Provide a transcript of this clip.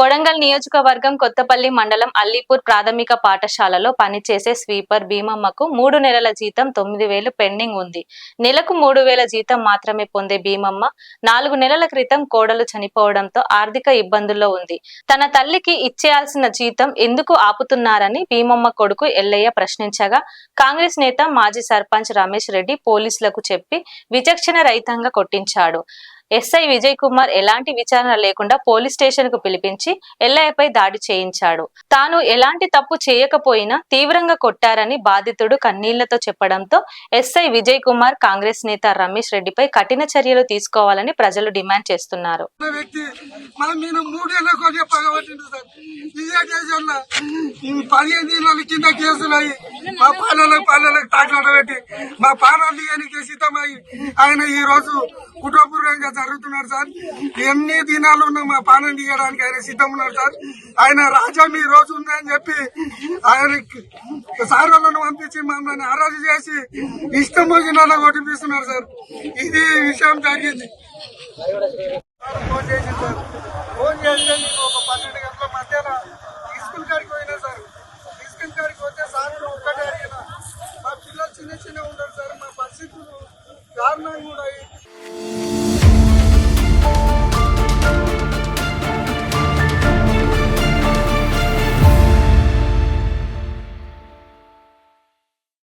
కొడంగల్ నియోజకవర్గం కొత్తపల్లి మండలం అల్లీపూర్ ప్రాథమిక పాఠశాలలో పనిచేసే స్వీపర్ భీమమ్మకు మూడు నెలల జీతం తొమ్మిది వేలు పెండింగ్ ఉంది. నెలకు మూడు వేల జీతం మాత్రమే పొందే భీమమ్మ నాలుగు నెలల క్రితం కోడలు చనిపోవడంతో ఆర్థిక ఇబ్బందుల్లో ఉంది. తన తల్లికి ఇచ్చేయాల్సిన జీతం ఎందుకు ఆపుతున్నారని భీమమ్మ కొడుకు ఎల్లయ్య ప్రశ్నించగా కాంగ్రెస్ నేత మాజీ సర్పంచ్ రమేష్ రెడ్డి పోలీసులకు చెప్పి విచక్షణ రహితంగా కొట్టించాడు. ఎస్ఐ విజయ్ కుమార్ ఎలాంటి విచారణ లేకుండా పోలీస్ స్టేషన్కు పిలిపించి ఎల్ఐపై దాడి చేయించాడు. తాను ఎలాంటి తప్పు చేయకపోయినా తీవ్రంగా కొట్టారని బాధితుడు కన్నీళ్ళతో చెప్పడంతో ఎస్ఐ విజయ్ కుమార్ కాంగ్రెస్ నేత రమేష్ రెడ్డిపై కఠిన చర్యలు తీసుకోవాలని ప్రజలు డిమాండ్ చేస్తున్నారు. పదిహేను కింద కేసులు మా పాలలకు పాలలకు తాకలాట పెట్టి మా పాలన దిగానికి సిద్ధమై ఆయన ఈ రోజు కుటుంబపూర్వకంగా జరుగుతున్నారు సార్. ఎన్ని దినాలు ఉన్న మా పాలన తీయడానికి ఆయన సిద్ధం ఉన్నారు సార్. ఆయన రాజ్యం ఈ రోజు ఉందని చెప్పి ఆయన సార్లను పంపించి మమ్మల్ని అరెస్ట్ చేసి ఇష్టం వచ్చిన ఓటిపిస్తున్నారు సార్. ఇది విషయం జరిగింది. మంచిగా ఉంటారు సార్. మా పరిస్థితులు కారణం కూడా